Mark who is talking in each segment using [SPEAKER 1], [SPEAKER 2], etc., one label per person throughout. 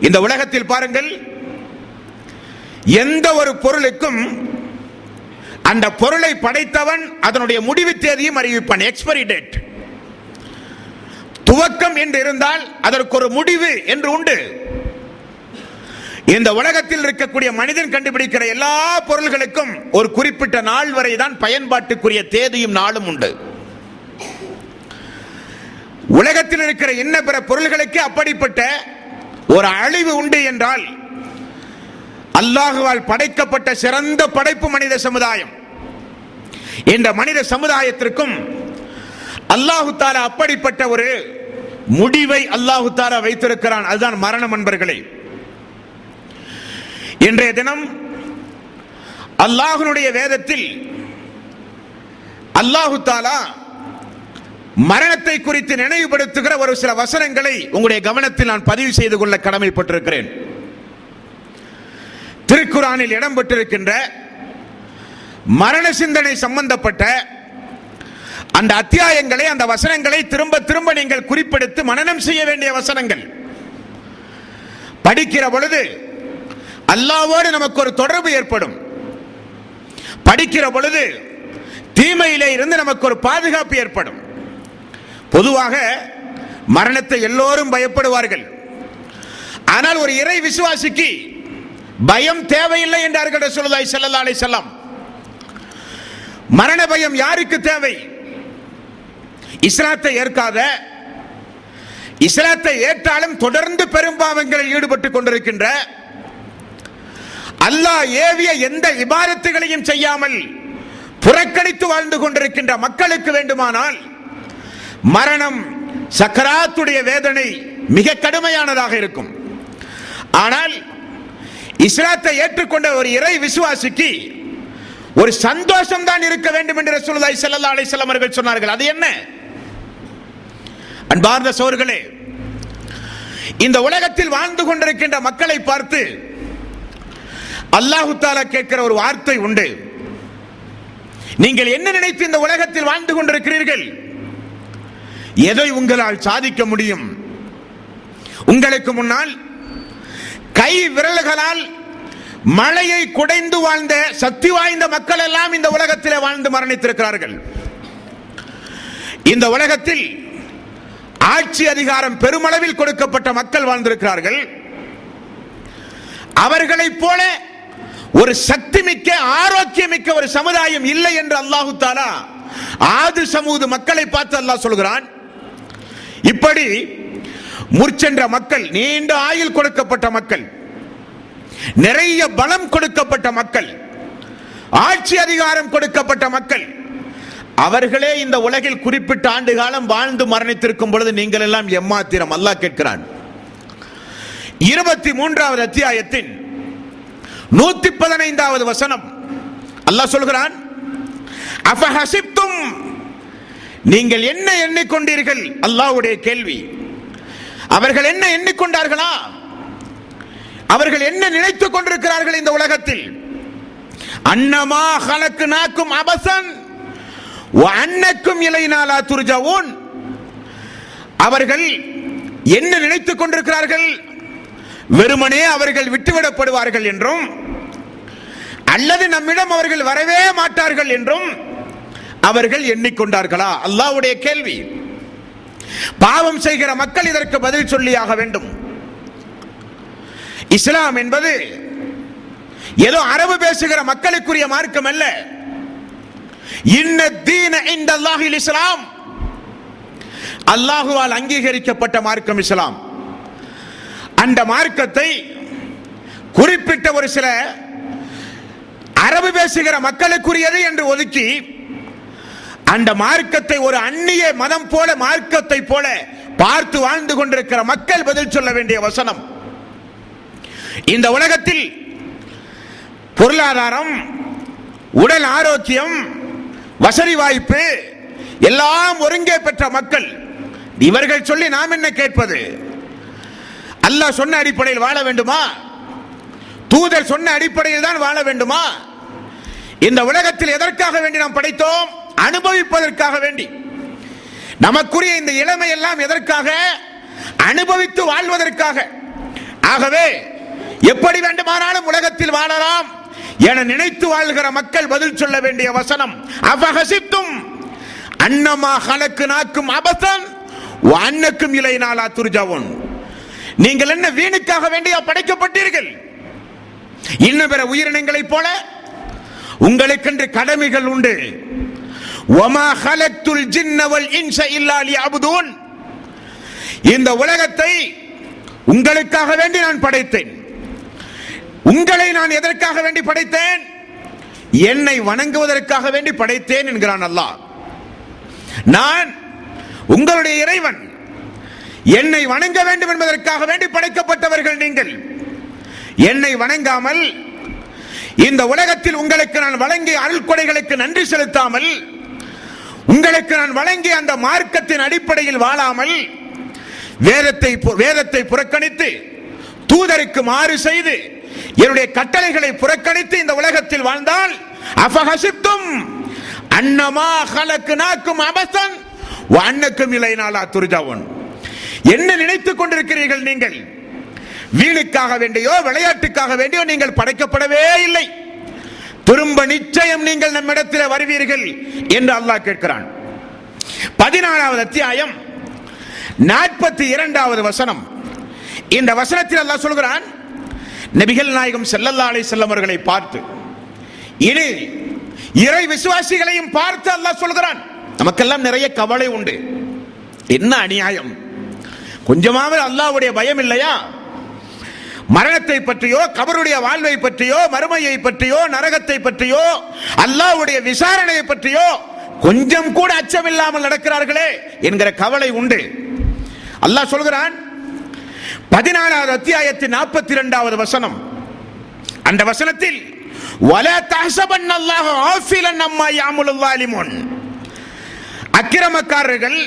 [SPEAKER 1] இந்த உலகத்தில் பாருங்கள் எந்த ஒரு பொருளுக்கும் அந்த பொருளை படைத்தவன் அதனுடைய முடிவு தேதியும் அறிவிப்பான் எக்ஸ்பைரி டேட் துவக்கம் என்று இருந்தால் அதற்கு ஒரு முடிவு என்று உண்டு. இந்த உலகத்தில் இருக்கக்கூடிய மனிதன் கண்டுபிடிக்கிற எல்லா பொருள்களுக்கும் ஒரு குறிப்பிட்ட நாள் வரை தான் பயன்பாட்டுக்குரிய தேதியும் நாளும் உண்டு. உலகத்தில் இருக்கிற இன்ன பிற பொருள்களுக்கு அப்படிப்பட்ட ஒரு அழிவு உண்டு என்றால் அல்லாஹுவால் படைக்கப்பட்ட சிறந்த படைப்பு மனித சமுதாயம் இந்த மனித சமுதாயத்திற்கும் அல்லாஹு தாலா அப்படிப்பட்ட ஒரு முடிவை அல்லாஹு தாலா வைத்திருக்கிறான். அதுதான் மரணம் என்பர்களே இன்றைய தினம் அல்லாஹுனுடைய வேதத்தில் அல்லாஹு தாலா மரணத்தை குறித்து நினைவுபடுத்துகிற ஒரு சில வசனங்களை உங்களுடைய கவனத்தில் நான் பதிவு செய்து கொள்ள கடமைப்பட்டிருக்கிறேன். திருக்குறானில் இடம்பெற்றிருக்கின்ற மரண சிந்தனை சம்பந்தப்பட்ட அந்த அத்தியாயங்களை அந்த வசனங்களை திரும்ப திரும்ப நீங்கள் குறிப்பெடுத்து மனனம் செய்ய வேண்டிய வசனங்கள். படிக்கிற பொழுது அல்லாவோடு நமக்கு ஒரு தொடர்பு ஏற்படும். படிக்கிற பொழுது தீமையிலே இருந்து நமக்கு ஒரு பாதுகாப்பு ஏற்படும். பொதுவாக மரணத்தை எல்லோரும் பயப்படுவார்கள். ஆனால் ஒரு இறை விசுவாசிக்கு பயம் தேவையில்லை என்றார்கள் சொல்லுதாய் ஸல்லல்லாஹு அலை செல்லம் மரண பயம் யாருக்கு தேவை? இஸ்லாத்தை ஏற்காத இஸ்லாத்தை ஏற்றாலும் தொடர்ந்து பெரும்பாவங்களில் ஈடுபட்டுக் கொண்டிருக்கின்ற அல்லாஹ் ஏவிய எந்த இபாரத்துகளையும் செய்யாமல் புறக்கணித்து வாழ்ந்து கொண்டிருக்கின்ற மக்களுக்கு வேண்டுமானால் மரணம் சக்கராத்துடைய வேதனை மிக கடுமையானதாக இருக்கும். ஆனால் இஸ்லாத்தை ஏற்றுக்கொண்ட ஒரு இறை விசுவாசிக்கு ஒரு சந்தோஷம் தான் இருக்க வேண்டும் என்று ரசூலுல்லாஹி ஸல்லல்லாஹு அலைஹி வஸல்லம் அவர்கள் சொன்னார்கள். அது என்ன? அன்பார்ந்த சோர்களே இந்த உலகத்தில் வாழ்ந்து கொண்டிருக்கின்ற மக்களை பார்த்து அல்லாஹு தாலா கேட்கிற ஒரு வார்த்தை உண்டு. நீங்கள் என்ன நினைத்து இந்த உலகத்தில் வாழ்ந்து கொண்டிருக்கிறீர்கள்? எதை உங்களால் சாதிக்க முடியும்? உங்களுக்கு முன்னால் கை விரல்களால் மழையை குடைந்து வாழ்ந்த சக்தி வாய்ந்த மக்கள் எல்லாம் இந்த உலகத்தில் வாழ்ந்து மரணித்திருக்கிறார்கள். இந்த உலகத்தில் ஆட்சி அதிகாரம் பெருமளவில் கொடுக்கப்பட்ட மக்கள் வாழ்ந்திருக்கிறார்கள். அவர்களைப் போல ஒரு சக்தி மிக்க ஆரோக்கியமிக்க ஒரு சமுதாயம் இல்லை என்று அல்லாஹு தாலா ஆது சமூது மக்களை பார்த்து அல்லாஹ் சொல்கிறான். இப்படி முற்சென்ற மக்கள் நீண்ட ஆயுள் கொடுக்கப்பட்ட மக்கள் நிறைய பலம் கொடுக்கப்பட்ட மக்கள் ஆட்சி அதிகாரம் கொடுக்கப்பட்ட மக்கள் அவர்களே இந்த உலகில் குறிப்பிட்ட ஆண்டு காலம் வாழ்ந்து மரணித்திருக்கும் பொழுது நீங்கள் எல்லாம் எம்மாத்திரம் அல்லாஹ் கேட்கிறான். இருபத்தி மூன்றாவது அத்தியாயத்தின் நூத்தி பதினைந்தாவது வசனம் அல்லாஹ் சொல்கிறான் அஃபஹசிப்தும் நீங்கள் என்ன எண்ணிக்கொண்டீர்கள்? அல்லாஹ்வுடைய கேள்வி. அவர்கள் என்ன எண்ணிக்கொண்டார்களா? அவர்கள் என்ன நினைத்துக் கொண்டிருக்கிறார்கள் இந்த உலகத்தில்? அன்னமா கணக்கு நாக்கும் அபசன் அன்னக்கும் இலைநாளா துர்ஜவுன். அவர்கள் என்ன நினைத்துக் கொண்டிருக்கிறார்கள்? வெறுமனே அவர்கள் விட்டுவிடப்படுவார்கள் என்றும் அல்லது நம்மிடம் அவர்கள் வரவே மாட்டார்கள் என்றும் அவர்கள் எண்ணிக்கொண்டார்களா? அல்லாஹ்வுடைய கேள்வி. பாவம் செய்கிற மக்கள் இதற்கு பதில் சொல்லியாக வேண்டும். இஸ்லாம் என்பது ஏதோ அரபு பேசுகிற மக்களுக்குரிய மார்க்கம் அல்ல. இன்ன தீன இந்த அல்லாஹில் இஸ்லாம். அல்லாஹுவால் அங்கீகரிக்கப்பட்ட மார்க்கம் இஸ்லாம். அந்த மார்க்கத்தை குறிப்பிட்ட ஒரு சில அரபு பேசுகிற மக்களுக்குரியது என்று ஒதுக்கி அந்த மார்க்கத்தை ஒரு அந்நிய மதம் போல மார்க்கத்தை போல பார்த்து வாழ்ந்து கொண்டிருக்கிற மக்கள் பதில் சொல்ல வேண்டிய வசனம். இந்த உலகத்தில் பொருளாதாரம் உடல் ஆரோக்கியம் வசதி வாய்ப்பு எல்லாம் ஒருங்கே பெற்ற மக்கள். இவர்கள் சொல்லி நாம் என்ன கேட்பது? அல்லாஹ் சொன்ன அடிப்படையில் வாழ வேண்டுமா? தூதர் சொன்ன அடிப்படையில் தான் வாழ வேண்டுமா? இந்த உலகத்தில் எதற்காக வேண்டி நாம் படைத்தோம்? அனுபவிப்பதற்காக வேண்டி. நமக்குரிய இந்த இளமை எல்லாம் எதற்காக? அனுபவித்து வாழ்வதற்காக. ஆகவே எப்படி வேண்டுமானாலும் உலகத்தில் வாழலாம் என நினைத்து வாழ்கிற மக்கள் பதில் சொல்ல வேண்டிய வசனம் அவகசித்தும் அன்னமா கலக்கு நாக்கும் அபசன் அன்னக்கும் இலை நாளா துர்ஜாவன். நீங்கள் என்ன வீணுக்காக வேண்டிய படைக்கப்பட்டீர்கள்? இன்னும் பிற உயிரினங்களைப் போல உங்களுக்கென்று கடமைகள் உண்டு. ஒமா ஹலத்துல் ஜின்னவல் இன்ச இல்லாலி அபுதூன் இந்த உலகத்தை உங்களுக்காக வேண்டி நான் படைத்தேன். உங்களை நான் எதற்காக வேண்டி படைத்தேன்? என்னை வணங்குவதற்காக வேண்டி படைத்தேன் என்கிறான் அல்லாஹ். நான் உங்களுடைய இறைவன். என்னை வணங்க வேண்டும் என்பதற்காக வேண்டி படைக்கப்பட்டவர்கள் நீங்கள். என்னை வணங்காமல் இந்த உலகத்தில் உங்களுக்கு நான் வழங்கிய அருள் கொடைகளுக்கு நன்றி செலுத்தாமல் உங்களுக்கு நான் வழங்கிய அந்த மார்க்கத்தின் அடிப்படையில் வாழாமல் வேதத்தை பு- வேதத்தை புறக்கணித்து தூதருக்கு மாறு செய்து என்னுடைய கட்டளைகளை புறக்கணித்து இந்த உலகத்தில் வாழ்ந்தால் அபஹசித்தும் அன்னமா ஹலக்கு நாக்கும் அபசன் அன்னக்கும் இலை நாளா துர்ஜாவன். என்ன நினைத்துக் கொண்டிருக்கிறீர்கள் நீங்கள்? வீணுக்காக வேண்டியோ விளையாட்டுக்காக வேண்டியோ நீங்கள் படைக்கப்படவே இல்லை. திரும்ப நிச்சயம் நீங்கள் நம்மிடத்தில் வருவீர்கள் என்று அல்லாஹ் கேட்கிறான். பதினாலாவது அத்தியாயம் நாற்பத்தி இரண்டாவது வசனம். இந்த வசனத்தில் அல்லாஹ் சொல்கிறான் நபிகள் நாயகம் ஸல்லல்லாஹு அலைஹி பார்த்து இனி இறை விசுவாசிகளையும் பார்த்து அல்லாஹ் சொல்கிறான் நமக்கெல்லாம் நிறைய கவலை உண்டு. என்ன அநியாயம்? கொஞ்சமாவது அல்லாஹ்வுடைய பயம் இல்லையா? மரணத்தை பற்றியோ கபருடைய வாழ்வை பற்றியோ மறுமையை பற்றியோ நரகத்தை பற்றியோ அல்லாஹ்வுடைய விசாரணையை பற்றியோ கொஞ்சம் கூட அச்சமில்லாமல் நடக்கிறார்களே என்கிற கவலை உண்டு. அல்லாஹ் சொல்கிறான் பதினாலாவது அத்தியாயத்தின் நாற்பத்தி இரண்டாவது வசனம். அந்த வசனத்தில் வல அம்மா அக்கிரமக்காரர்கள்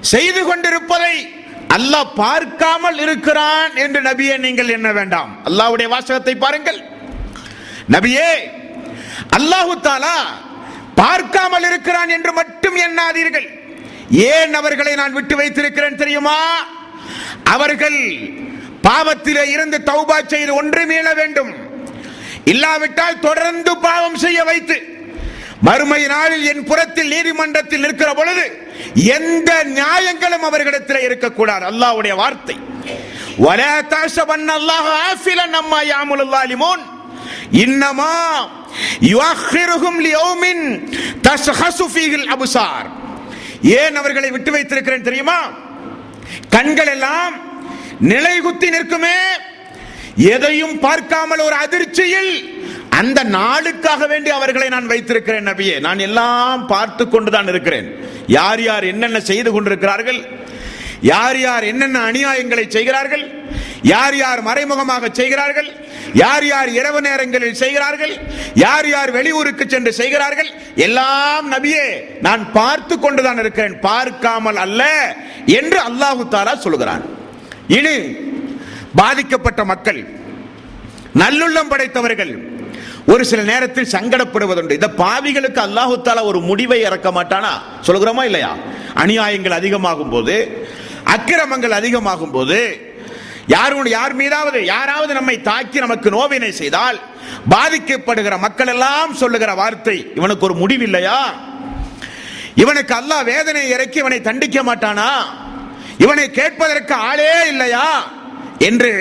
[SPEAKER 1] செய்து கொண்டிருப்பதை அல்லாஹ் பார்க்காமல் இருக்கிறான் என்று நபியே நீங்கள் என்ன வேண்டாம்? அல்லாஹ்வுடைய வாசகத்தை பாருங்கள். நபியே அல்லாஹு தாலா பார்க்காமல் இருக்கிறான் என்று மட்டும் எண்ணாதீர்கள். ஏன் அவர்களை நான் விட்டு வைத்திருக்கிறேன் தெரியுமா? அவர்கள் பாவத்திலே இருந்து தௌபா செய்து ஒன்று மீள வேண்டும். இல்லாவிட்டால் தொடர்ந்து பாவம் செய்ய வைத்து மறுமை நாளில் என் புறத்தில் நீதிமன்றத்தில் நிற்கிற பொழுது எந்த நியாயங்களும் அவர்களிடத்தில் இருக்கக்கூடாது. அல்லாவுடைய வார்த்தை. இன்னமா யுவஹிருகும் லியௌமின் தஸ்ஹசு ஃபீஹில் அபுசார் ஏன் அவர்களை விட்டு வைத்திருக்கிறேன் தெரியுமா? கண்கள் எல்லாம் நிலைகுத்தி நிற்குமே. எதையும் பார்க்காமல் ஒரு அதிர்ச்சியில் அந்த நாளுக்காக வேண்டி அவர்களை நான் வைத்திருக்கிறேன் நபியே. நான் எல்லாம் பார்த்து கொண்டுதான் இருக்கிறேன். யார் யார் என்னென்ன செய்து கொண்டிருக்கிறார்கள்? யார் யார் என்னென்ன அநியாயங்களை செய்கிறார்கள்? யார் யார் மறைமுகமாக செய்கிறார்கள்? யார் யார் இரவு நேரங்களில் செய்கிறார்கள்? யார் யார் வெளியூருக்கு சென்று செய்கிறார்கள்? எல்லாம் நபியே நான் பார்த்து கொண்டுதான் இருக்கிறேன். பார்க்காமல் அல்ல என்று அல்லாஹு தாலா சொல்கிறான். இனி பாதிக்கப்பட்ட மக்கள் நல்லுள்ளம் படைத்தவர்கள் ஒரு சில நேரத்தில் சங்கடப்படுவதுண்டு. இந்த பாவிகளுக்கு அல்லாஹு தாலா ஒரு முடிவை இறக்க மாட்டானா? சொல்கிறோமா இல்லையா? அநியாயங்கள் அதிகமாகும் போது அக்கிரமங்கள் அதிகமாகும் போது யாரும் யார் மீதாவது யாராவது நம்மை தாக்கி நமக்கு நோவினை செய்தால் பாதிக்கப்படுகிற மக்கள் எல்லாம் சொல்லுகிற வார்த்தை இவனுக்கு ஒரு முடிவில்லையா? இவனுக்கு அல்லாஹ் வேதனை இறக்கி இவனை தண்டிக்க மாட்டானா? இவனை கேட்பதற்கு ஆளே இல்லையா? என்று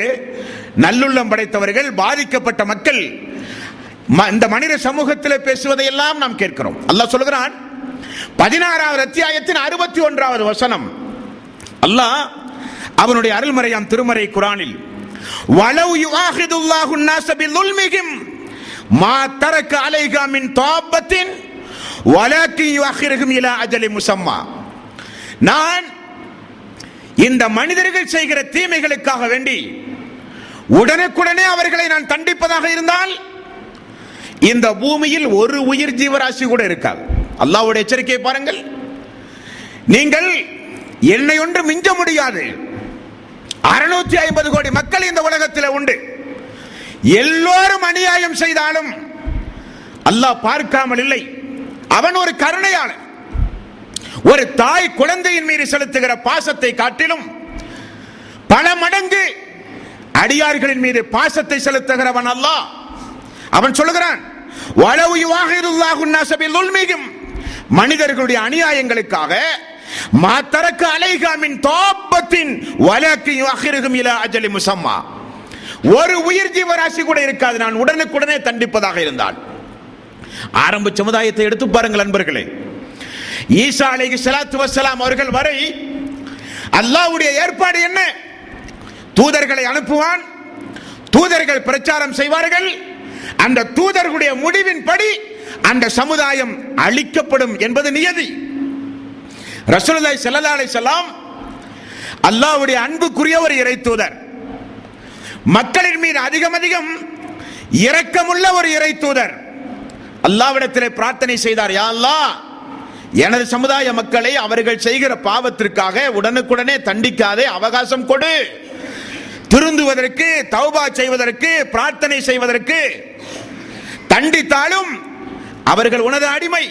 [SPEAKER 1] நல்லுள்ளம் படைத்தவர்கள் பாதிக்கப்பட்ட மக்கள் இந்த மனித சமூகத்தில் பேசுவதையெல்லாம் நாம் கேட்கிறோம். அல்லாஹ் சொல்கிறான் பதினாறாவது அத்தியாயத்தின் அறுபத்தி ஒன்றாவது வசனம். அல்லாஹ் அவனுடைய அருள்மறையாம் திருமறை குரானில் வலவு யுவாஹிதுல்லாஹு நாசபி லுல்மிஹிம் மா தரக்க அலைகா மின் தாபத்தின் வலக்கி யுவாஹிருகும் இலா அஜலி முசம்மா. நான் இந்த மனிதர்கள் செய்கிற தீமைகளுக்காக வேண்டி உடனுக்குடனே அவர்களை நான் தண்டிப்பதாக இருந்தால் இந்த பூமியில் ஒரு உயிர் ஜீவராசி கூட இருக்காது. அல்லாவோட எச்சரிக்கையை பாருங்கள். நீங்கள் என்னை ஒன்று மிஞ்ச முடியாது. அறுநூத்தி ஐம்பது கோடி மக்கள் இந்த உலகத்தில் உண்டு. எல்லோரும் அநியாயம் செய்தாலும் அல்லாஹ் பார்க்காமல் இல்லை. அவன் ஒரு கருணையாளன். ஒரு தாய் குழந்தையின் மீது செலுத்துகிற பாசத்தை காட்டிலும் பல மடங்கு அடியார்களின் மீது பாசத்தை செலுத்துகிறவன் அல்லாஹ். அவன் சொல்லுகிறான் மனிதர்களுடைய அநியாயங்களுக்காக மாத்தரக்கு அலைகாமின் தோப்பத்தின் வழக்கு அகிருகும் இல அஜலி முசம்மா. ஒரு உயிர் ஜீவராசி கூட இருக்காது. நான் உடனுக்குடனே தண்டிப்பதாக இருந்தால். ஆரம்ப சமுதாயத்தை எடுத்து பாருங்கள் நண்பர்களே ஈசா அலைகி சலாத்து வசலாம் அவர்கள் வரை அல்லாவுடைய ஏற்பாடு என்ன? தூதர்களை அனுப்புவான். தூதர்கள் பிரச்சாரம் செய்வார்கள். அந்த தூதர்களுடைய முடிவின்படி அந்த சமுதாயம் அழிக்கப்படும் என்பது நியதி. ரசூலுல்லாஹி ஸல்லல்லாஹு அலைஹி வஸல்லம் அல்லாஹ்வுடைய அன்புக்குரிய ஒரு இறை தூதர். மக்களின் மீது அதிகம் அதிகம் இரக்கமுள்ள ஒரு இறை தூதர். அல்லாவிடத்திலே பிரார்த்தனை செய்தார் யா அல்லாஹ் எனது சமுதாய மக்களை அவர்கள் செய்கிற பாவத்திற்காக உடனுக்குடனே தண்டிக்காதே அவகாசம் கொடு. திருந்துவதற்கு தௌபா செய்வதற்கு பிரார்த்தனை செய்வதற்கு தண்டித்தாலும் அவர்கள் உனது அடிமை.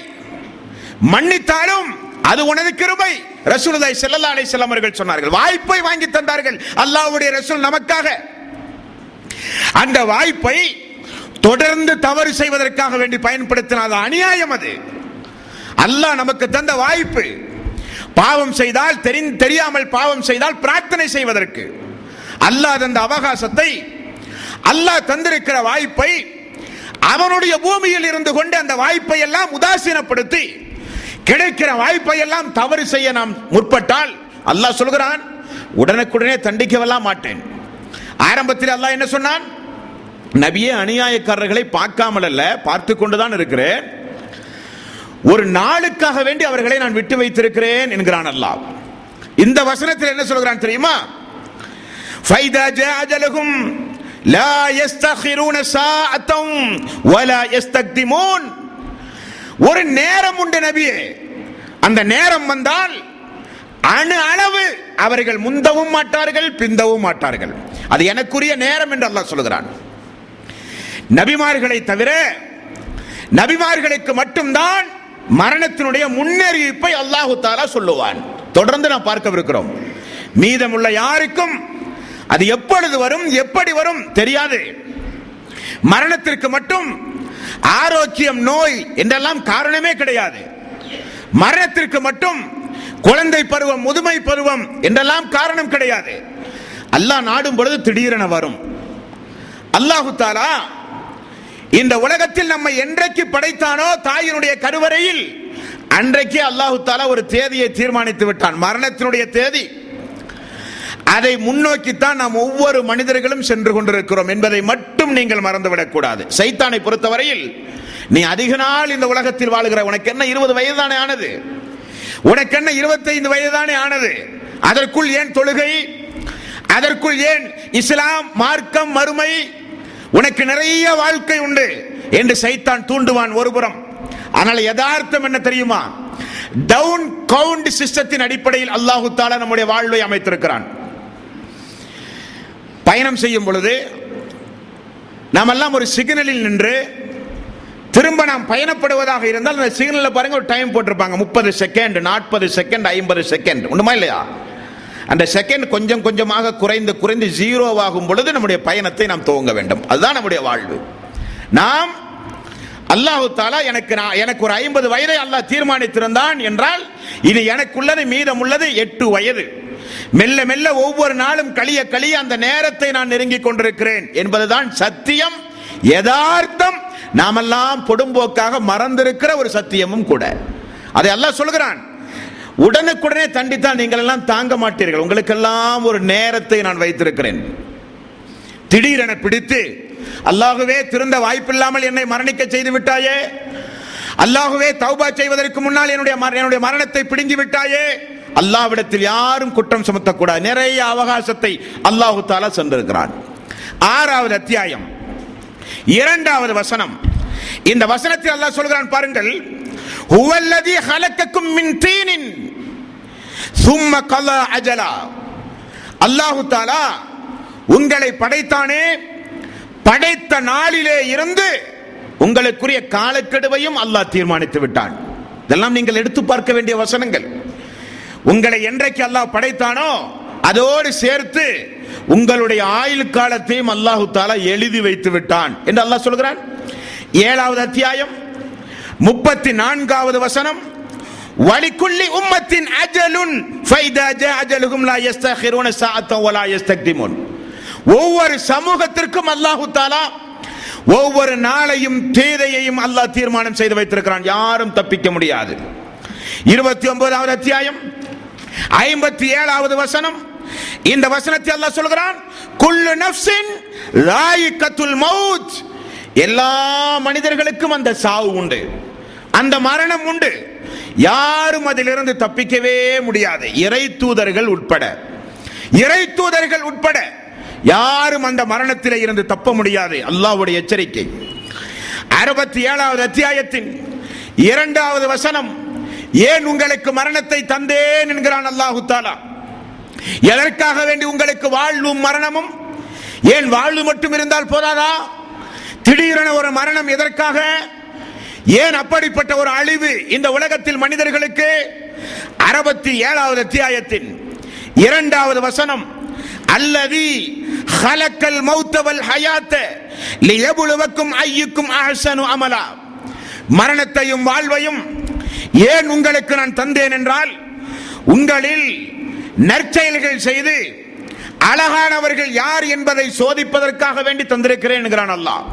[SPEAKER 1] மன்னித்தாலும் அது உனது கிருபை. ரசூலுதாய் செல்லல்லா அலை செல்லம் அவர்கள் சொன்னார்கள் வாய்ப்பை வாங்கி தந்தார்கள். அல்லாவுடைய ரசூல் நமக்காக. அந்த வாய்ப்பை தொடர்ந்து தவறு செய்வதற்காக வேண்டி பயன்படுத்தினால் அது அநியாயம் அது. அல்லாஹ் நமக்கு தந்த வாய்ப்பு. பாவம் செய்தால் தெரிந்து தெரியாமல் பாவம் செய்தால் பிரார்த்தனை செய்வதற்கு. அல்லாஹ் தந்த அவகாசத்தை அல்லாஹ் தந்திருக்கிற வாய்ப்பை அவனுடைய பூமியில் இருந்து கொண்டு அந்த வாய்ப்பை எல்லாம் உதாசீனப்படுத்தி கிடைக்கிற வாய்ப்பை எல்லாம் தவறு செய்ய நாம் முற்பட்டால் அல்லாஹ் சொல்கிறான் உடனுக்குடனே தண்டிக்கவெல்லாம் மாட்டேன். ஆரம்பத்தில் அல்லாஹ் என்ன சொன்னான்? நபியே அநியாயக்காரர்களை பார்க்காமல் அல்ல பார்த்து கொண்டுதான் இருக்கிறேன். ஒரு நாளுக்காக வேண்டி அவர்களை நான் விட்டு வைத்திருக்கிறேன் என்கிறான் அல்லாஹ். இந்த வசனத்தில் என்ன சொல்கிறான் தெரியுமா? فَإِذَا جَاءَ أَجَلُهُمْ لَا يَسْتَخِرُونَ سَاعَةً وَلَا يَسْتَقْدِمُونَ ஒரு நேரம் உண்டு நபியே அந்த நேரம் வந்தால் அணு அளவு அவர்கள் முந்தவும் மாட்டார்கள் பிந்தவும் மாட்டார்கள் அது எனக்குரிய நேரம் என்று அல்லாஹ் சொல்கிறான் நபிமார்களை தவிர நபிமார்களுக்கு மட்டும்தான் மரணத்தினுடைய முன்னறிவிப்பை அல்லாஹு தாலா சொல்லுவான் தொடர்ந்து நாம் பார்க்கவிருக்கிறோம் மீதமுள்ள யாருக்கும் அது எப்பொழுது வரும் எப்படி வரும் தெரியாது. மரணத்திற்கு மட்டும் ஆரோக்கியம் நோய் என்றெல்லாம் காரணமே கிடையாது. மரணத்திற்கு மட்டும் குழந்தை பருவம் முதுமை பருவம் என்றெல்லாம் காரணம் கிடையாது. அல்லாஹ் நாடும் பொழுது திடீரென வரும். அல்லாஹு தாலா இந்த உலகத்தில் நம்மை என்றைக்கு படைத்தானோ தாயினுடைய கருவறையில் அன்றைக்கே அல்லாஹு தாலா ஒரு தேதியை தீர்மானித்து விட்டான். மரணத்தினுடைய தேதி அதை முன்னோக்கித்தான் நாம் ஒவ்வொரு மனிதர்களும் சென்று கொண்டிருக்கிறோம் என்பதை மட்டும் நீங்கள் மறந்துவிடக்கூடாது. சைத்தானை பொறுத்தவரையில் நீ அதிக நாள் இந்த உலகத்தில் வாழுகிற உனக்கு என்ன இருபது வயது தானே ஆனது? உனக்கு என்ன இருபத்தைந்து வயது தானே ஆனது? அதற்குள் ஏன் தொழுகை? அதற்குள் ஏன் இஸ்லாம் மார்க்கம் மறுமை? உனக்கு நிறைய வாழ்க்கை உண்டு என்று சைத்தான் தூண்டுவான் ஒருபுறம் ஆனால் யதார்த்தம் என்ன தெரியுமா? டவுன் கவுண்ட் சிஸ்டத்தின் அடிப்படையில் அல்லாஹு தாலா நம்முடைய வாழ்வை அமைத்திருக்கிறான். பயணம் செய்யும் பொழுது நாம் எல்லாம் ஒரு சிக்னலில் நின்று திரும்ப நாம் பயணப்படுவதாக இருந்தால் அந்த சிக்னலில் பாருங்க ஒரு டைம் போட்டிருப்பாங்க. முப்பது செகண்ட் நாற்பது செகண்ட் ஐம்பது செகண்ட் ஒன்றுமா இல்லையா? அந்த செகண்ட் கொஞ்சம் கொஞ்சமாக குறைந்து குறைந்து ஜீரோவாகும் பொழுது நம்முடைய பயணத்தை நாம் துவங்க வேண்டும். அதுதான் நம்முடைய வாழ்வு. நாம் அல்லாஹு தாலா எனக்கு நான் எனக்கு ஒரு ஐம்பது வயதை அல்லாஹ் தீர்மானித்திருந்தான் என்றால் இது எனக்குள்ளது மீதம் உள்ளது எட்டு வயது. மெல்ல மெல்ல ஒவ்வொரு நாளும் கழிய கழிய அந்த நேரத்தை நான் நெருங்கிக் கொண்டிருக்கிறேன் என்பதுதான் சத்தியம். யதார்த்தம். நாமெல்லாம் பொடும்போக்காக மறந்திருக்கிற ஒரு சத்தியமும் கூட. அதை எல்லாம் சொல்கிறான் உடனுக்குடனே தண்டித்தால் நீங்கள் எல்லாம் தாங்க மாட்டீர்கள். உங்களுக்கெல்லாம் ஒரு நேரத்தை நான் வைத்திருக்கிறேன். திடீரென பிடித்து அல்லாஹுவே திருந்த வாய்ப்பில்லாமல் என்னை மரணிக்க செய்து விட்டாயே. அல்லாஹுவே தௌபா செய்வதற்கு முன்னால் என்னுடைய மர- என்னுடைய மரணத்தை பிடுங்கி விட்டாயே. அல்லாஹ்விடத்தில் யாரும் குற்றம் சுமத்தக்கூடாது. நிறைய அவகாசத்தை அல்லாஹு தாலா சென்றிருக்கிறான். ஆறாவது அத்தியாயம். இரண்டாவது வசனம். இந்த வசனத்தில் அல்லாஹ் சொல்கிறான் பாருங்கள். ஹுவல்லதி ஹலக்கக்கும் மின் தீனின் சும்ம கலா அஜலா. அல்லாஹு தாலா உங்களை படைத்தானே படைத்த நாளிலே இருந்து உங்களுக்குரிய காலக்கெடுவையும் அல்லாஹ் தீர்மானித்து விட்டான். இதெல்லாம் நீங்கள் எடுத்து பார்க்க வேண்டிய வசனங்கள். உங்களை என்றைக்கு அல்லாஹ் படைத்தானோ அதோடு சேர்த்து உங்களுடைய ஆயுள் காலத்தையும் அல்லாஹு தாலா எழுதி வைத்து விட்டான். என்று அல்லாஹ் சொல்கிறான். ஏழாவது அத்தியாயம் முப்பத்தி நான்காவது வசனம் வலிக்குள்ளி உம்மத்தின் அஜலுன் ஃபைதா ஜா அஜலுகும் லா யஸ்தகிருன சாஅத்தன் வலா யஸ்தக்திமுன். ஒவ்வொரு சமூகத்திற்கும் அல்லாஹு தாலா ஒவ்வொரு நாளையும் தேதையையும் அல்லாஹ் தீர்மானம் செய்து வைத்திருக்கிறான். யாரும் தப்பிக்க முடியாது. இருபத்தி ஒன்பதாவது அத்தியாயம் ஐம்பத்தி ஏழாவது வசனம். இந்த வசனத்தை அல்லாஹ் சொல்கிறான் குல்லு நஃப்சின் ராயிக்கத்துல் மௌத் எல்லா மனிதர்களுக்கும் அந்த சாவு உண்டு. அந்த மரணம் உண்டு. யாரும் அதிலிருந்து தப்பிக்கவே முடியாது. இறை தூதர்கள் உட்பட. இறை தூதர்கள் உட்பட யாரும் அந்த மரணத்தில் இருந்து தப்ப முடியாது. அல்லாவுடைய எச்சரிக்கை. அறுபத்தி ஏழாவது அத்தியாயத்தின் இரண்டாவது வசனம். ஏன் உங்களுக்கு மரணத்தை தந்தேன் என்கிறான் அல்லாஹு தாலா? எதற்காக வேண்டி உங்களுக்கு வாழ்வும் மரணமும்? ஏன் வாழ்வு மட்டும் இருந்தால் போதாதா? திடீரென ஒரு மரணம் எதற்காக? ஏன் அப்படிப்பட்ட ஒரு அழிவு இந்த உலகத்தில் மனிதர்களுக்கு? அறுபத்தி ஏழாவது அத்தியாயத்தின் இரண்டாவது வசனம் அல்லதி ஹலக்கல் மௌத்தவல் ஹயாத்த லியபுலுவக்கும் ஐயுக்கும் அஹ்சனு அமலா. மரணத்தையும் வாழ்வையும் ஏன் உங்களுக்கு நான் தந்தேன் என்றால் உங்களில் நற்செயல்கள் செய்து அழகானவர்கள் யார் என்பதை சோதிப்பதற்காக வேண்டி தந்திருக்கிறேன் என்கிறான் அல்லாஹ்.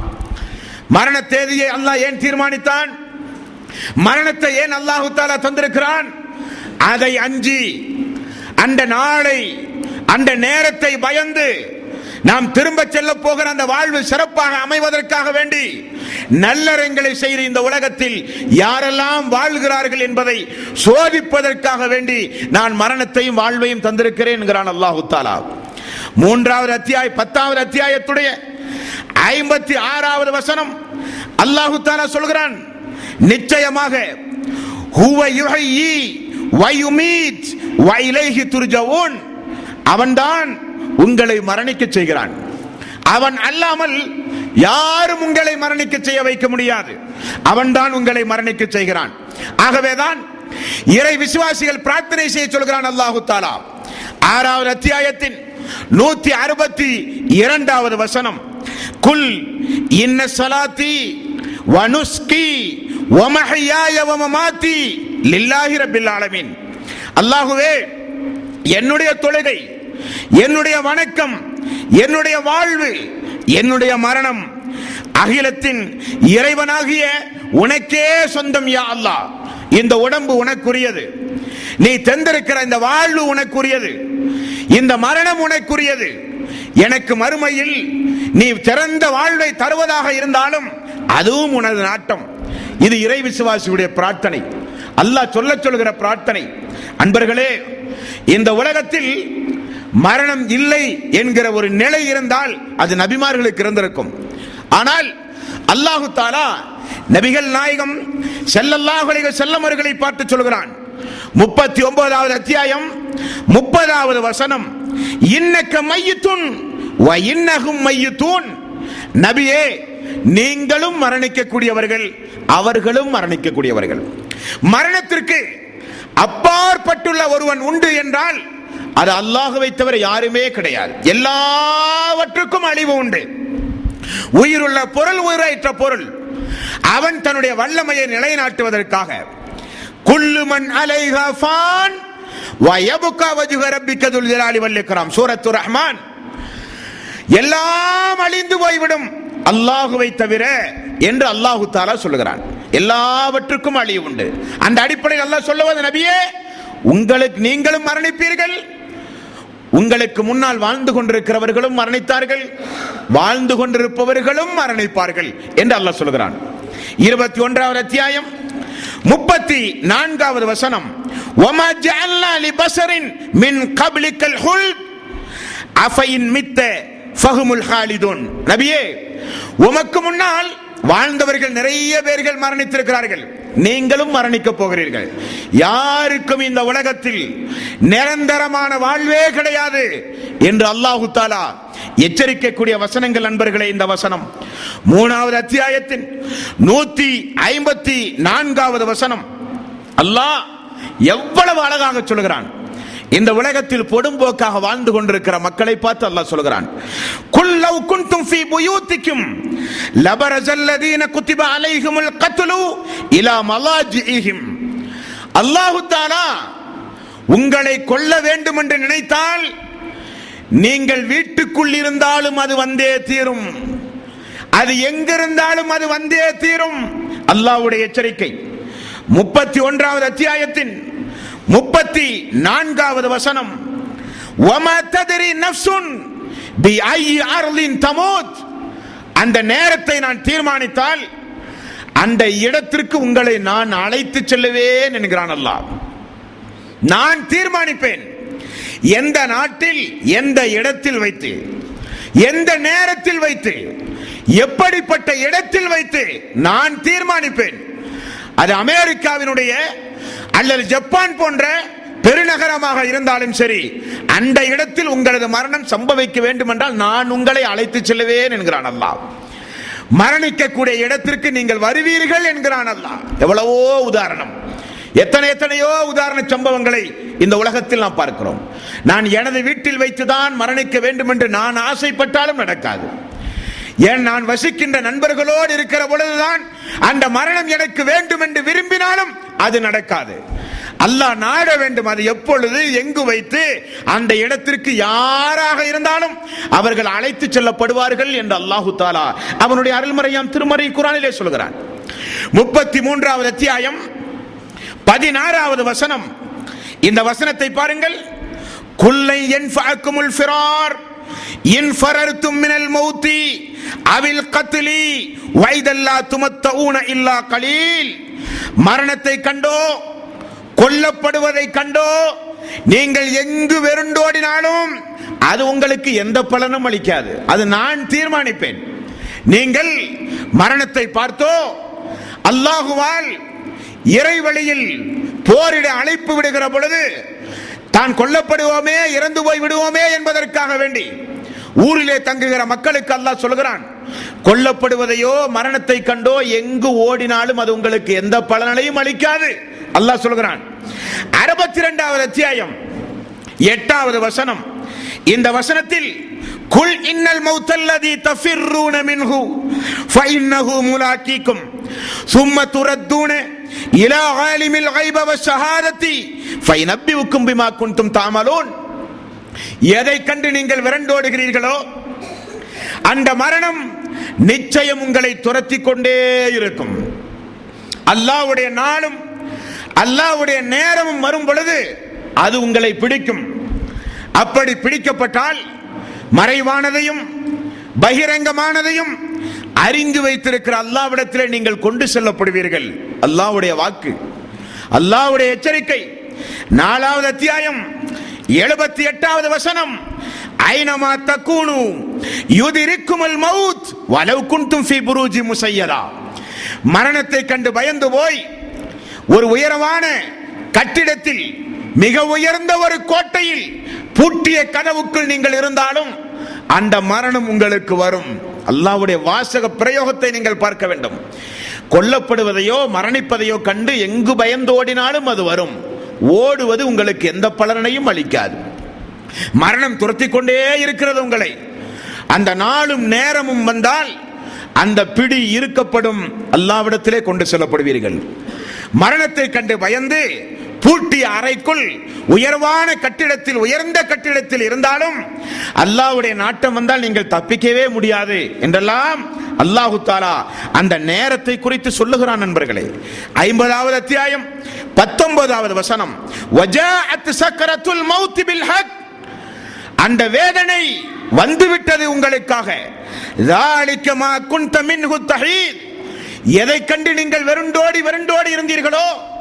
[SPEAKER 1] மரண தேதியை அல்லாஹ் ஏன் தீர்மானித்தான்? மரணத்தை ஏன் அல்லாஹு தாலா தந்திருக்கிறான்? அதை அஞ்சி அந்த நாளை அந்த நேரத்தை பயந்து நாம் திரும்ப செல்ல போகிற அந்த வாழ்வு சிறப்பாக அமைவதற்காக வேண்டி நல்லறங்களை செய்து இந்த உலகத்தில் யாரெல்லாம் வாழ்கிறார்கள் என்பதை சோதிப்பதற்காக வேண்டி நான் மரணத்தையும் வாழ்வையும் தந்திருக்கிறேன் என்கிறான் அல்லாஹு தாலா. மூன்றாவது அத்தியாய பத்தாவது அத்தியாயத்துடைய ஐம்பத்தி ஆறாவது வசனம் அல்லாஹு தாலா சொல்கிறான் நிச்சயமாக ஹுவ யுஹய்யி வ யுமீத் துர்ஜவுன் அவன்தான் உங்களை மரணிக்க செய்கிறான். அவன் அல்லாமல் யாரும் உங்களை மரணிக்க செய்ய வைக்க முடியாது. அவன்தான் உங்களை மரணிக்க செய்கிறான். ஆகவேதான் இறை விசுவாசிகள் பிரார்த்தனை செய்ய சொல்கிறான் அல்லாஹு தாலா. ஆறாவது அத்தியாயத்தின் நூத்தி அறுபத்தி இரண்டாவது வசனம். குல் இன்ன சலாத்தி வனுஸ்கி வமஹியாய வமமாத்தி லில்லாஹி ரப்பில் ஆலமீன். அல்லாஹுவே என்னுடைய தொழுகை என்னுடைய வணக்கம் என்னுடைய வாழ்வு என்னுடைய மரணம். அகிலத்தின் இறைவனாகிய உனக்கே சொந்தம் யா அல்லா இந்த உடம்பு உனக்குரியது. நீ தந்திருக்கிற இந்த வாழ்வு உனக்குரியது. இந்த மரணம் உனக்குரியது. எனக்கு மறுமையில் நீ சிறந்த வாழ்வை தருவதாக இருந்தாலும் அதுவும் உனது நாட்டம். இது இறை விசுவாசியுடைய பிரார்த்தனை. அல்லாஹ் சொல்ல சொல்கிற பிரார்த்தனை. அன்பர்களே இந்த உலகத்தில் மரணம் இல்லை என்கிற ஒரு நிலை இருந்தால் அது நபிமார்களுக்கு இருந்திருக்கும் ஆனால் அல்லாஹு தாலா நபிகள் நாயகம் செல்லல்லாஹுலிக செல்லமர்களை பார்த்து சொல்கிறான். முப்பத்தி ஒன்பதாவது அத்தியாயம் முப்பதாவது வசனம். இன்னக்க மையத்துன் வ இன்னகும் மையத்தூன். நபியே நீங்களும் மரணிக்கக்கூடியவர்கள் அவர்களும் மரணிக்கக்கூடியவர்கள். மரணத்திற்கு அப்பாற்பட்டுள்ள ஒருவன் உண்டு என்றால் அது அல்லாஹுவை தவிர யாருமே கிடையாது. எல்லாவற்றுக்கும் அழிவு உண்டு. உயிருள்ள பொருள் உயிரற்ற பொருள். அவன் தன்னுடைய வல்லமையை நிலைநாட்டுவதற்காக. குல்லுமன் அலைஹா ஃபான். வயபுகா வஜுக ரப்பிக்க ஜலாலி வல்லிக்ராம் சூரத்து ரஹ்மான். எல்லாம் அழிந்து போய்விடும். அல்லாஹுவை தவிர என்று அல்லாஹு தாலா சொல்லுகிறான். எல்லாவற்றுக்கும் அழிவு உண்டு. அந்த அடிப்படையில் அல்லாஹ் சொல்லுவது நபியே உங்களுக்கு நீங்களும் மரணிப்பீர்கள். உங்களுக்கு முன்னால் வாழ்ந்து கொண்டிருக்கிறவர்களும் மரணித்தார்கள். வாழ்ந்து கொண்டிருப்பவர்களும் மரணிப்பார்கள் என்று அல்லாஹ் சொல்கிறான் இருபத்தி ஒன்றாவது அத்தியாயம் முப்பத்தி நான்காவது வசனம். ஒமா ஜஅல்னா லி பஸரின் மின் கபிலிக்கல் ஹுல் அஃபைன் மித்த ஃபஹுமுல் ஹாலிதுன். நபியே உமக்கு முன்னால் வாழ்ந்தவர்கள் நிறைய பேர்கள் மரணித்திருக்கிறார்கள். நீங்களும் மரணிக்க போகிறீர்கள். யாருக்கும் இந்த உலகத்தில் நிரந்தரமான வாழ்வே கிடையாது என்று அல்லாஹு தாலா எச்சரிக்கக்கூடிய வசனங்கள் நண்பர்களே இந்த வசனம். மூணாவது அத்தியாயத்தின் நூத்தி ஐம்பத்தி நான்காவது வசனம். அல்லாஹ் எவ்வளவு அழகாக சொல்கிறான் இந்த உலகத்தில் பொடும்போக்காக வாழ்ந்து கொண்டிருக்கிற மக்களை பார்த்து அல்லாஹ் சொல்கிறான். குல்லவ் குன்தும் ஃபீ புயூத்திக்கும் லபரஜல்லதீன குத்திப அலைஹிமுல் கத்லு இலா மலாஜிஹிம் அல்லாஹ் தஆலா உங்களை கொல்ல வேண்டும் என்று நினைத்தால் நீங்கள் வீட்டுக்குள் இருந்தாலும் அது வந்தே தீரும். அது எங்கிருந்தாலும் அது வந்தே தீரும். அல்லாஹ்வுடைய எச்சரிக்கை. முப்பத்தி ஒன்றாவது அத்தியாயத்தின் முப்பத்தி நான்காவது வசனம். அந்த நேரத்தை நான் தீர்மானித்தால் அந்த இடத்திற்கு உங்களை நான் அழைத்து செல்லுவேன் என்கிறான் அல்லாஹ். நான் தீர்மானிப்பேன் எந்த நாட்டில் எந்த இடத்தில் வைத்து எந்த நேரத்தில் வைத்து எப்படிப்பட்ட இடத்தில் வைத்து நான் தீர்மானிப்பேன். அது அமெரிக்காவினுடைய அல்லது ஜப்பான் போன்ற பெருநகரமாக இருந்தாலும் சரி அந்த இடத்தில் உங்களது மரணம் சம்பவிக்க வேண்டும் என்றால் நான் உங்களை அழைத்து செல்லுவேன் என்கிறான் அல்லாஹ். மரணிக்கக்கூடிய இடத்திற்கு நீங்கள் வருவீர்கள் என்கிறான் அல்லாஹ். எவ்வளவோ உதாரணம். எத்தனை எத்தனையோ உதாரண சம்பவங்களை இந்த உலகத்தில் நாம் பார்க்கிறோம். நான் எனது வீட்டில் வைத்துதான் மரணிக்க வேண்டும் என்று நான் ஆசைப்பட்டாலும் நடக்காது. ஏன் நான் வசிக்கின்ற நண்பர்களோடு இருக்கிற பொழுதுதான் அந்த மரணம் எனக்கு வேண்டும் என்று விரும்பினாலும் அது நடக்காது. அல்லாஹ் நாட வேண்டும் அது எப்பொழுது எங்கு வைத்து அந்த இடத்திற்கு யாராக இருந்தாலும் அவர்கள் அழைத்து செல்லப்படுவார்கள் என்று அல்லாஹு தாலா அவனுடைய அருள்மறையாம் திருமறை குரானிலே சொல்கிறான். முப்பத்தி மூன்றாவது அத்தியாயம் பதினாறாவது வசனம். இந்த வசனத்தை பாருங்கள். குல்லை என்ஃபஅக்குமுல் ஃபிரார் இன் ஃபரர்தும் மினல் மௌத்தி அவில் கத்லி வைதல்லா துமத்தஊன இல்லா கலீல். மரணத்தை கண்டோ கொல்லப்படுவதை கண்டோ நீங்கள் எங்கு வெருண்டோடினாலும் அது உங்களுக்கு எந்த பலனும் அளிக்காது. அது நான் தீர்மானிப்பேன். நீங்கள் மரணத்தை பார்த்தோ அல்லாஹுவால் இறைவழியில் போரிட அழைப்பு விடுகிற பொழுது தான் கொல்லப்படுவோமே இறந்து போய் விடுவோமே என்பதற்காக வேண்டி ஊரிலே தங்குகிற மக்களுக்கு அல்லாஹ் சொல்கிறான் கொல்லப்படுவதையோ மரணத்தை கண்டோ எங்கு ஓடினாலும் அது உங்களுக்கு எந்த பலனையும் அளிக்காது. அல்லாஹ் சொல்கிறான் அறுபத்தி இரண்டாவது அத்தியாயம் எட்டாவது வசனம். இந்த வசனத்தில் குல் இன்னல் மௌத்தல்லதி தஃபிர்ரூன மின்ஹு ஃபைன்னஹு முலாக்கிக்கும் சும்ம துரத்தூன இலா ஆலிமில் ஐபவ ஷஹாதத்தி ஃபைனப்பிவுக்கும் பிமா குன்தும் தாமலோன். எதை கண்டு நீங்கள் விரண்டோடுகிறீர்களோ அந்த மரணம் நிச்சயம் உங்களை துரத்தி கொண்டே இருக்கும். அல்லாஹ்வுடைய நாளும் அல்லாஹ்வுடைய நேரமும் வரும் பொழுது அது உங்களை பிடிக்கும். அப்படி பிடிக்கப்பட்டால் மறைவானதையும் பகிரங்கமானதையும் அறிந்து வைத்திருக்கிற அல்லாவிடத்திலே நீங்கள் கொண்டு செல்லப்படுவீர்கள். அல்லாஹ்வுடைய வாக்கு அல்லாஹ்வுடைய எச்சரிக்கை நாலாவது அத்தியாயம் எழுபத்தி எட்டாவது வசனம் ஐனமா தக்கூனு யுதிரிக்குமல் மவுத் வலவு குண்டும் ஃபி புரூஜி முசையதா. மரணத்தை கண்டு பயந்து போய் ஒரு உயரமான கட்டிடத்தில் மிக உயர்ந்த ஒரு கோட்டையில் பூட்டிய கதவுக்குள் நீங்கள் இருந்தாலும் அந்த மரணம் உங்களுக்கு வரும். அல்லாவுடைய வாசக பிரயோகத்தை நீங்கள் பார்க்க வேண்டும். கொல்லப்படுவதையோ மரணிப்பதையோ கண்டு எங்கு பயந்தோடினாலும் அது வரும். ஓடுவது உங்களுக்கு எந்த பலனையும் அளிக்காது. மரணம் துரத்தி கொண்டே இருக்கிறது உங்களை. அந்த நாளும் நேரமும் வந்தால் அந்த பிடி இருக்கப்படும் அல்லாவிடத்திலே கொண்டு செல்லப்படுவீர்கள். மரணத்தை கண்டு பயந்து பூட்டிய அறைக்குள் உயர்வான கட்டிடத்தில் உயர்ந்த கட்டிடத்தில் இருந்தாலும் அல்லாவுடைய நாட்டம் வந்தால் நீங்கள் தப்பிக்கவே முடியாது. என்றெல்லாம் அல்லாஹு தாலா அந்த நேரத்தை குறித்து சொல்லுகிறான் நண்பர்களே. ஐம்பதாவது அத்தியாயம் பத்தொன்பதாவது வசனம். அந்த வேதனை வந்துவிட்டது உங்களுக்காக. எதை கண்டு நீங்கள் வெறுண்டோடி வெறுண்டோடி இருந்தீர்களோ?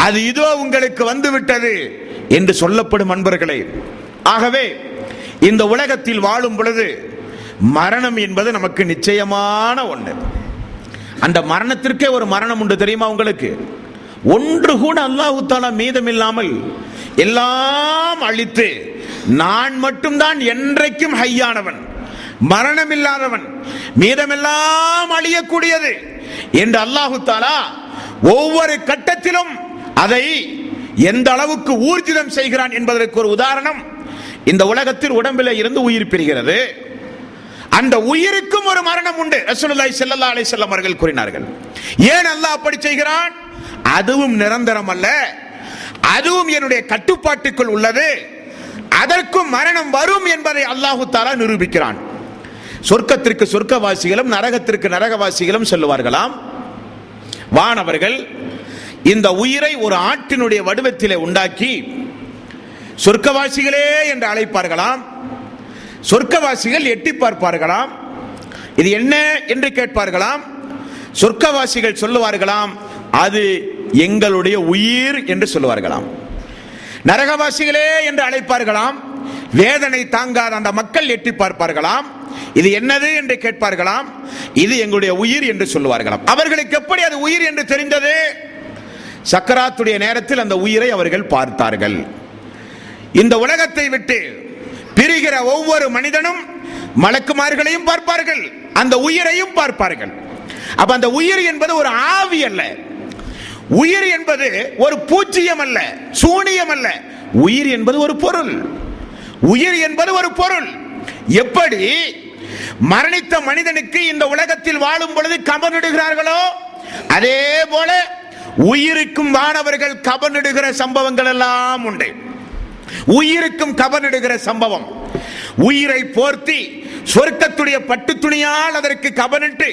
[SPEAKER 1] அது இதோ உங்களுக்கு வந்துவிட்டது என்று சொல்லப்படும் அன்பர்களே. ஆகவே இந்த உலகத்தில் வாழும் பொழுது மரணம் என்பது நமக்கு நிச்சயமான ஒன்று அந்த மரணத்திற்கே ஒரு மரணம் உண்டு தெரியுமா உங்களுக்கு? ஒன்று கூட அல்லாஹு தாலா மீதம் இல்லாமல் எல்லாம் அழித்து நான் மட்டும்தான் என்றைக்கும் ஹையானவன் மரணம் இல்லாதவன் மீதமெல்லாம் அழியக்கூடியது என்று அல்லாஹு தாலா ஒவ்வொரு கட்டத்திலும் அதை எந்த அளவுக்கு ஊர்ஜிதம் செய்கிறான் என்பதற்கு ஒரு உதாரணம். இந்த உலகத்தில் உடம்பில் இருந்து உயிர் பெறுகிறது அந்த உயிருக்கும் ஒரு மரணம் உண்டு. ரசூலுல்லாஹி ஸல்லல்லாஹு அலைஹி வஸல்லம் அவர்கள் கூறினார்கள். ஏன் அல்லாஹ் அப்படி செய்கிறான்? அதுவும் நிரந்தரம் அல்ல. அதுவும் என்னுடைய கட்டுப்பாட்டுக்குள் உள்ளது. அதற்கும் மரணம் வரும் என்பதை அல்லாஹு தாலா நிரூபிக்கிறான். சொர்க்கத்திற்கு சொர்க்கவாசிகளும் நரகத்திற்கு நரகவாசிகளும் சொல்லுவார்களாம். வானவர்கள் இந்த உயிரை ஒரு ஆட்டினுடைய வடிவத்திலே உண்டாக்கி சொர்க்கவாசிகளே என்று அழைப்பார்களாம். சொர்க்கவாசிகள் எட்டி பார்ப்பார்களாம். இது என்ன என்று கேட்பார்களாம். சொர்க்கவாசிகள் சொல்லுவார்களாம் அது எங்களுடைய உயிர் என்று சொல்லுவார்களாம். நரகவாசிகளே என்று அழைப்பார்களாம். வேதனை தாங்காத அந்த மக்கள் எட்டி பார்ப்பார்களாம். இது என்னது என்று கேட்பார்களாம். இது எங்களுடைய உயிர் என்று சொல்லுவார்களாம். அவர்களுக்கு எப்படி அது உயிர் என்று தெரிந்தது? சக்கராத்துடைய நேரத்தில் அந்த உயிரை அவர்கள் பார்த்தார்கள். இந்த உலகத்தை விட்டு பிரிகிற ஒவ்வொரு மனிதனும் மலக்குமார்களையும் பார்ப்பார்கள் அந்த உயிரையும் பார்ப்பார்கள். அப்ப அந்த உயிர் என்பது ஒரு ஆவி அல்ல. உயிர் என்பது ஒரு பூச்சியம் அல்ல சூனியம் அல்ல. உயிர் என்பது ஒரு பொருள். உயிர் என்பது ஒரு பொருள். எப்படி மரணித்த மனிதனுக்கு இந்த உலகத்தில் வாழும் பொழுது கமனிடுகிறார்களோ அதே போல உயிருக்கும் வானவர்கள் கபனிடுகிற சம்பவங்கள் எல்லாம் உண்டு. உயிருக்கும் கபனிடுகிற சம்பவம். உயிரை போர்த்தி சொர்க்கத்துடைய பட்டு துணியால் அதற்கு கபனிட்டு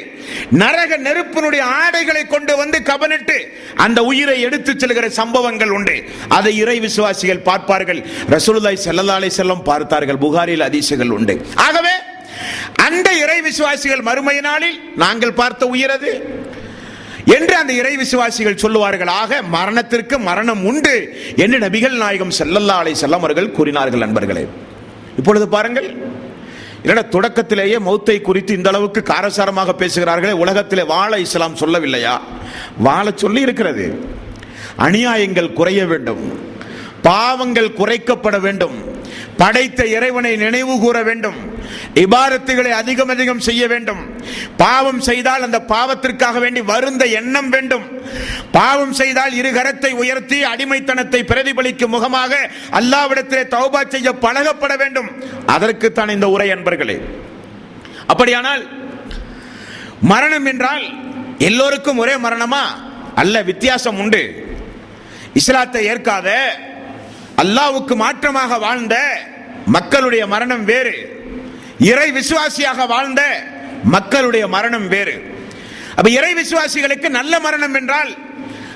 [SPEAKER 1] நரக நெருப்பினுடைய ஆடைகளை கொண்டு வந்து கபனிட்டு அந்த உயிரை எடுத்து செல்கிற சம்பவங்கள் உண்டு. அதை இறை விசுவாசிகள் பார்ப்பார்கள். ரசூலுல்லாஹி ஸல்லல்லாஹு அலைஹி பார்த்தார்கள். புகாரில் அதிசயங்கள் உண்டு. ஆகவே அந்த இறை விசுவாசிகள் மறுமை நாளில் நாங்கள் பார்த்த உயிரது என்று அந்த இறை விசுவாசிகள் சொல்லுவார்கள். ஆக மரணத்திற்கு மரணம் உண்டு என்று நபிகள் நாயகம் செல்லல்லா அலை செல்லம் அவர்கள் கூறினார்கள் நண்பர்களே. இப்பொழுது பாருங்கள். என்னடா தொடக்கத்திலேயே மௌத்தை குறித்து இந்த அளவுக்கு காரசாரமாக பேசுகிறார்களே. உலகத்திலே வாழ இஸ்லாம் சொல்லவில்லையா? வாழ சொல்லி இருக்கிறது. அநியாயங்கள் குறைய வேண்டும். பாவங்கள் குறைக்கப்பட வேண்டும். படைத்த இறைவனை நினைவு கூற வேண்டும். இபாரத்துகளை அதிகம் அதிகம் செய்ய வேண்டும். பாவம் செய்தால் அந்த பாவத்திற்காக வேண்டி வருந்த எண்ணம் வேண்டும். பாவம் செய்தால் இரு கரத்தை உயர்த்தி அடிமைத்தனத்தை பிரதிபலிக்கும் முகமாக அல்லாவிடத்திலே தௌபா செய்ய பழகப்பட வேண்டும். அதற்குத்தான் இந்த உரை அன்பர்களே. அப்படியானால் மரணம் என்றால் எல்லோருக்கும் ஒரே மரணமா? அல்ல வித்தியாசம் உண்டு. இஸ்லாத்தை ஏற்காத அல்லாவுக்கு மாற்றமாக வாழ்ந்த மக்களுடைய மரணம் வேறு. இறை விசுவாசியாக வாழ்ந்த மக்களுடைய மரணம் வேறு. அப்ப இறை விசுவாசிகளுக்கு நல்ல மரணம் என்றால்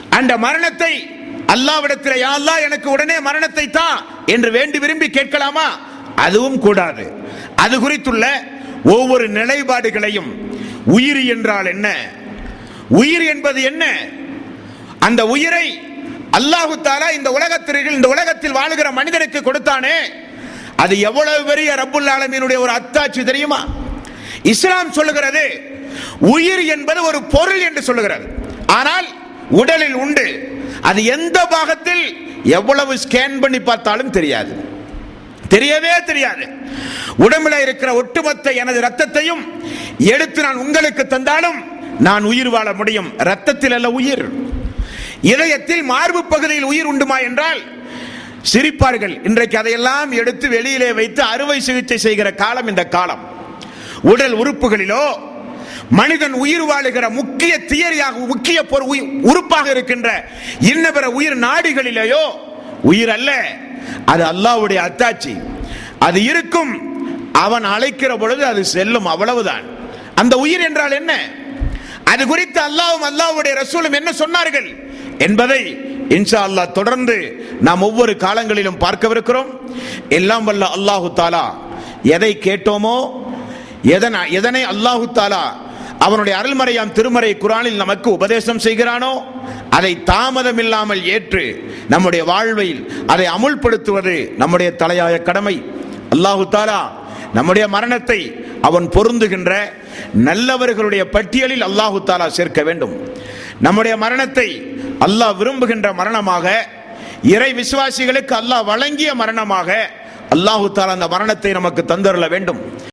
[SPEAKER 1] அந்த மரணத்தை அல்லாவிடத்தில் யாழ்லா அல்லாஹ் எனக்கு உடனே மரணத்தை தான் என்று வேண்டி விரும்பி கேட்கலாமா? அதுவும் கூடாது. அது குறித்துள்ள ஒவ்வொரு நிலைப்பாடுகளையும் உயிர் என்றால் என்ன? உயிர் என்பது என்ன? அந்த உயிரை அல்லாஹு தாலா இந்த உலகத்திற்கு இந்த உலகத்தில் வாழுகிற மனிதனுக்கு கொடுத்தானே. அது எவ்வளவு பெரிய ரப்புல் ஆலமீனுடைய ஒரு அத்தாட்சி தெரியுமா? இஸ்லாம் சொல்லுகிறது உயிர் என்பது ஒரு பொருள் என்று சொல்லுகிறது. ஆனால் உடலில் உண்டு. அது எந்த பாகத்தில் எவ்வளவு ஸ்கேன் பண்ணி பார்த்தாலும் தெரியாது. தெரியவே தெரியாது. உடம்புல இருக்கிற ஒட்டுமொத்த எனது ரத்தத்தையும் எடுத்து நான் உங்களுக்கு தந்தாலும் நான் உயிர் வாழ முடியும். ரத்தத்தில் அல்ல உயிர். இதயத்தில் மார்பு பகுதியில் உயிர் உண்டுமா என்றால் சிரிப்பார்கள். இன்றைக்கு அதையெல்லாம் எடுத்து வெளியிலே வைத்து அறுவை சிகிச்சை செய்கிற காலம் இந்த காலம். உடல் உறுப்புகளிலோ மனிதன் உயிர் வாழுகிற முக்கிய தியரியாக முக்கிய பொரு உறுப்பாக இருக்கின்ற இன்ன பிற உயிர் நாடுகளிலேயோ உயிர் அல்ல. அது அல்லாவுடைய அத்தாட்சி. அது இருக்கும். அவன் அழைக்கிற பொழுது அது செல்லும் அவ்வளவுதான். அந்த உயிர் என்றால் என்ன? அது குறித்து அல்லாவும் அல்லாவுடைய ரசூலும் என்ன சொன்னார்கள்? என்பதை இன்ஷா அல்லாஹ் தொடர்ந்து நாம் ஒவ்வொரு காலங்களிலும் பார்க்கவிருக்கிறோம். எல்லாம் வல்ல அல்லாஹு தாலா எதை கேட்டோமோ எதன் எதனை அல்லாஹு தாலா அவனுடைய அருள்மறையாம் திருமறை குரானில் நமக்கு உபதேசம் செய்கிறானோ அதை தாமதம் இல்லாமல் ஏற்று நம்முடைய வாழ்வில் அதை அமுல்படுத்துவது நம்முடைய தலையாய கடமை. அல்லாஹு தாலா நம்முடைய மரணத்தை அவன் பொருந்துகின்ற நல்லவர்களுடைய பட்டியலில் அல்லாஹு தாலா சேர்க்க வேண்டும். நம்முடைய மரணத்தை அல்லாஹ் விரும்புகின்ற மரணமாக இறை விசுவாசிகளுக்கு அல்லாஹ் வழங்கிய மரணமாக அல்லாஹு தாலா அந்த மரணத்தை நமக்கு தந்தருள வேண்டும்.